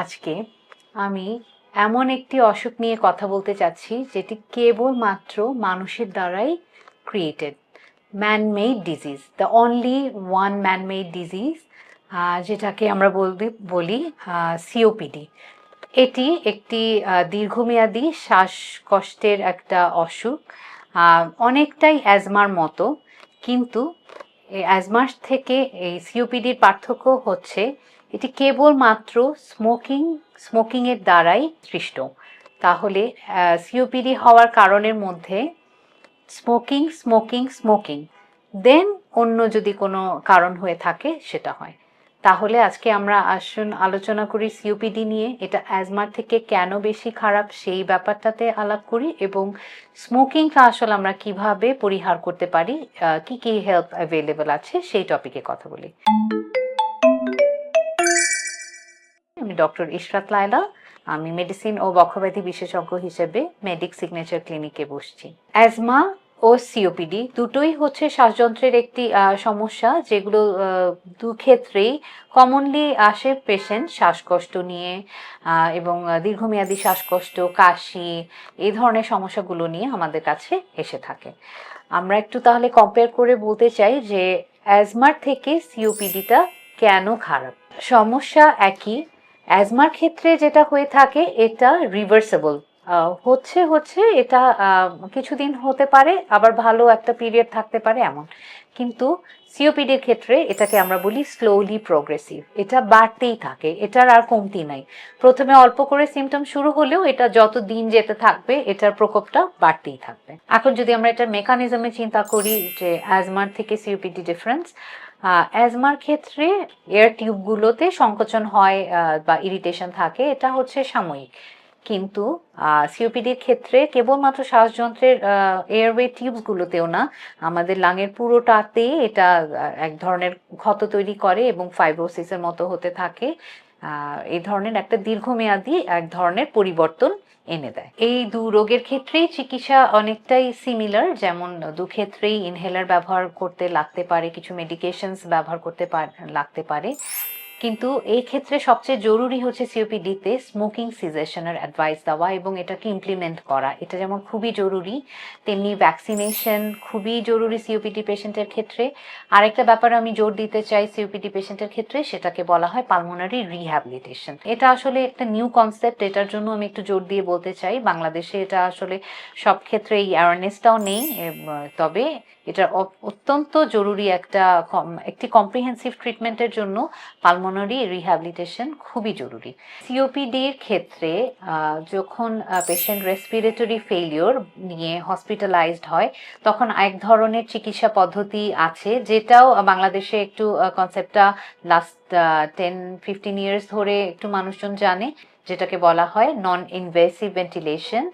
আজকে আমি এমন একটি অসুখ নিয়ে কথা বলতে চাচ্ছি, যেটি কেবলমাত্র মানুষের দ্বারাই created man-made disease the only one man-made disease যেটাকে আমরা বলতে বলি সিওপিডি এটি একটি দীর্ঘমেয়াদী শ্বাসকষ্টের একটা অসুখ। অনেকটাই অ্যাজমার মতো, কিন্তু অ্যাজমার থেকে এই সিওপিডির পার্থক্য হচ্ছে এটি কেবলমাত্র স্মোকিং স্মোকিংয়ের দ্বারাই সৃষ্ট। তাহলে সিওপিডি হওয়ার কারণের মধ্যে স্মোকিং স্মোকিং স্মোকিং দেন অন্য যদি কোনো কারণ হয়ে থাকে, সেটা হয়। তাহলে আজকে আমরা আসুন আলোচনা করি সিওপিডি নিয়ে। এটা অ্যাজমার থেকে কেন বেশি খারাপ, সেই ব্যাপারটাতে আলাপ করি এবং স্মোকিংটা আসলে আমরা কীভাবে পরিহার করতে পারি কি কি হেল্প অ্যাভেলেবল আছে, সেই টপিকে কথা বলি। ডক্টর ইশরাত লায়লা। আমি মেডিসিন ও বক্ষব্যাধি বিশেষজ্ঞ হিসেবে মেডিক সিগনেচার ক্লিনিকে বসছি। অ্যাজমা ও সিওপিডি দুটোই হচ্ছে শ্বাসযন্ত্রের একটি সমস্যা যেগুলো দু ক্ষেত্রেই কমনলি আসে পেশেন্ট শ্বাসকষ্ট নিয়ে এবং দীর্ঘমেয়াদী শ্বাসকষ্ট, কাশি, এই ধরনের সমস্যাগুলো নিয়ে আমাদের কাছে এসে থাকে। আমরা একটু তাহলে কম্পেয়ার করে বলতে চাই যে অ্যাজমার থেকে সিওপিডিটা কেন খারাপ? সমস্যা একই অ্যাজমার ক্ষেত্রে যেটা হয়ে থাকে, এটা রিভার্সেবল হচ্ছে হচ্ছে এটা কিছুদিন হতে পারে, আবার ভালো একটা পিরিয়ড থাকতে পারে এমন। কিন্তু সিওপিডির ক্ষেত্রে এটাকে আমরা বলি স্লোলি প্রোগ্রেসিভ এটা বাড়তেই থাকে, এটার আর কমতি নাই। প্রথমে অল্প করে সিমটম শুরু হলেও এটা যত দিন যেতে থাকবে, এটার প্রকোপটা বাড়তেই থাকবে। এখন যদি আমরা এটার মেকানিজমে চিন্তা করি যে অ্যাজমার থেকে সিওপিডি ডিফারেন্স অ্যাজমার ক্ষেত্রে এয়ার টিউবগুলোতে সংকোচন হয় বা ইরিটেশন থাকে, এটা হচ্ছে সাময়িক। কিন্তু সিওপিডির ক্ষেত্রে কেবলমাত্র শ্বাসযন্ত্রের এয়ারওয়ে টিউবসগুলোতেও না, আমাদের লাঙের পুরোটাতেই এটা এক ধরনের ক্ষত তৈরি করে এবং ফাইব্রোসিসের মতো হতে থাকে। এই ধরনের একটা দীর্ঘমেয়াদী এক ধরনের পরিবর্তন এনে দেয়। এই দু রোগের ক্ষেত্রেই চিকিৎসা অনেকটাই সিমিলার যেমন দু ক্ষেত্রেই ইনহেলার ব্যবহার করতে লাগতে পারে, কিছু মেডিকেশনস ব্যবহার করতে লাগতে পারে। কিন্তু এই ক্ষেত্রে সবচেয়ে জরুরি হচ্ছে সিওপিডিতে স্মোকিং সিজেশনের অ্যাডভাইস দেওয়া এবং এটাকে ইমপ্লিমেন্ট করা। এটা যেমন খুবই জরুরি, তেমনি ভ্যাকসিনেশন খুবই জরুরি সিওপিডি পেশেন্টের ক্ষেত্রে। আরেকটা ব্যাপারে আমি জোর দিতে চাই সিওপিডি পেশেন্টের ক্ষেত্রে, সেটাকে বলা হয় পালমোনারি রিহ্যাবিলিটেশন এটা আসলে একটা নিউ কনসেপ্ট এটার জন্য আমি একটু জোর দিয়ে বলতে চাই। বাংলাদেশে এটা আসলে সব ক্ষেত্রে এই অ্যাওয়ারনেসটাও নেই তবে এটা অত্যন্ত জরুরি একটা একটি কম্প্রিহেন্সিভ ট্রিটমেন্টের জন্য পালমোনারি রিহ্যাবিলিটেশন খুবই জরুরি। সিওপিডির ক্ষেত্রে যখন পেশেন্ট রেসপিরেটরি ফেলিওর নিয়ে হসপিটালাইজড হয়, তখন এক ধরনের চিকিৎসা পদ্ধতি আছে, যেটাও বাংলাদেশে একটু কনসেপ্টটা লাস্ট টেন ফিফটিন ইয়ার্স ধরে একটু মানুষজন জানে, যেটাকে বলা হয় নন ইনভেসিভ ভেন্টিলেশন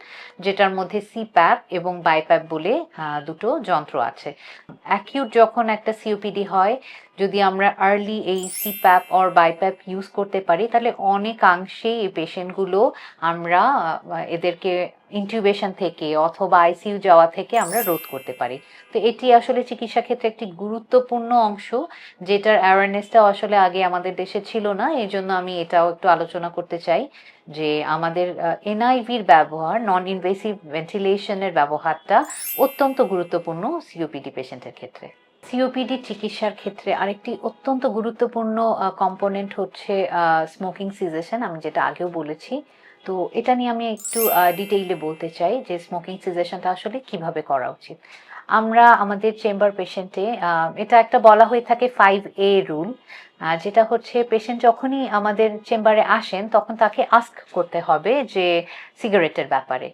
যেটার মধ্যে সিপ্যাপ এবং বাইপ্যাপ বলে দুটো যন্ত্র আছে। অ্যাকিউট যখন একটা সিওপিডি হয়, যদি আমরা আর্লি এই সিপ্যাপ অর বাইপ্যাপ ইউজ করতে পারি, তাহলে অনেকাংশেই এই পেশেন্টগুলো আমরা এদেরকে ইনটিউবেশন থেকে অথবা আইসিইউ যাওয়া থেকে আমরা রোধ করতে পারি। তো এটি আসলে চিকিৎসা ক্ষেত্রে একটি গুরুত্বপূর্ণ অংশ, যেটার অ্যাওয়ারনেসটাও আসলে আগে আমাদের দেশে ছিল না এই জন্য আমি এটাও একটু আলোচনা করতে চাই। যে আমাদের এনআইভির ব্যবহার নন ইনভেসিভ ভেন্টিলেশনের ব্যবহারটা অত্যন্ত গুরুত্বপূর্ণ সিওপিডি পেশেন্টের ক্ষেত্রে। সিওপিডি চিকিৎসার ক্ষেত্রে আরেকটি অত্যন্ত গুরুত্বপূর্ণ কম্পোনেন্ট হচ্ছে স্মোকিং সিজেশন আমি যেটা আগেও বলেছি। তো এটা নিয়ে আমি একটু ডিটেইলে বলতে চাই যে স্মোকিং সিজেশনটা আসলে কীভাবে করা উচিত। আমরা আমাদের চেম্বার পেশেন্টে এটা একটা বলা হয়ে থাকে ফাইভ এ রুল যেটা হচ্ছে পেশেন্ট যখনই আমাদের চেম্বারে আসেন, তখন তাকে আস্ক করতে হবে যে সিগারেটের ব্যাপারে।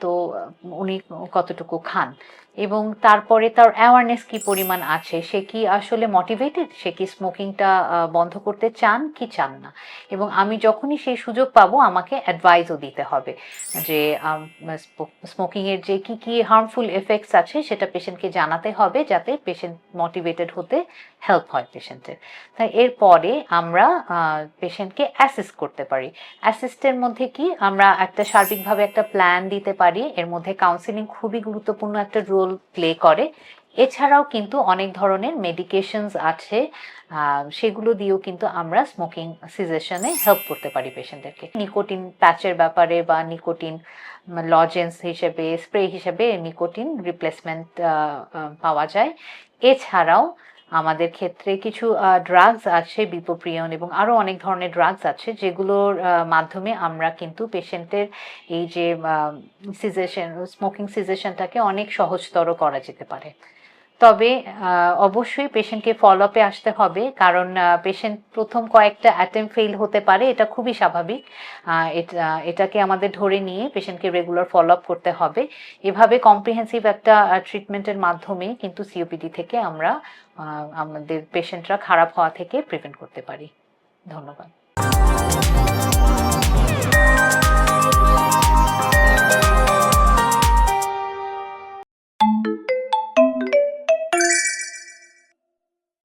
তো উনি কতটুকু খান? এবং তারপরে তার অ্যাওয়ারনেস কি পরিমাণ আছে? সে কি আসলে মোটিভেটেড সে কি স্মোকিংটা বন্ধ করতে চান কি চান না? এবং আমি যখনই সেই সুযোগ পাবো, আমাকে অ্যাডভাইসও দিতে হবে যে স্মোকিংয়ের যে কি কি হার্মফুল এফেক্টস আছে, সেটা পেশেন্টকে জানাতে হবে যাতে পেশেন্ট মোটিভেটেড হতে হেল্প হয় পেশেন্টের তাই এরপরে আমরা পেশেন্টকে অ্যাসিস্ট করতে পারি। অ্যাসিস্টের মধ্যে কি? আমরা একটা সার্বিকভাবে একটা প্ল্যান দিতে পারি। এর মধ্যে কাউন্সিলিং খুবই গুরুত্বপূর্ণ একটা রোল প্লে করে। এছাড়াও কিন্তু অনেক ধরনের মেডিকেশনস আছে সেগুলো দিয়েও কিন্তু আমরা স্মোকিং সিজেশনে হেল্প করতে পারি পেশেন্টদেরকে নিকোটিন প্যাচের ব্যাপারে বা নিকোটিন লজেন্স হিসেবে স্প্রে হিসেবে নিকোটিন রিপ্লেসমেন্ট পাওয়া যায়। এছাড়াও আমাদের ক্ষেত্রে কিছু ড্রাগস আছে বিপপ্রিয়ন এবং আরও অনেক ধরনের ড্রাগস আছে যেগুলোর মাধ্যমে আমরা কিন্তু পেশেন্টের এই যে সিজেশন স্মোকিং সিজেশনটাকে অনেক সহজতর করা যেতে পারে। তবে অবশ্যই পেশেন্টকে ফলো আপে আসতে হবে। কারণ পেশেন্ট প্রথম কয়েকটা অ্যাটেম্প ফেল হতে পারে, এটা খুবই স্বাভাবিক। এটা এটাকে আমাদের ধরে নিয়ে পেশেন্টকে রেগুলার ফলো আপ করতে হবে। এভাবে কম্প্রিহেন্সিভ একটা ট্রিটমেন্টের মাধ্যমে কিন্তু সিওপিডি থেকে আমরা আমাদের পেশেন্টরা খারাপ হওয়া থেকে প্রিভেন্ট করতে পারি। ধন্যবাদ।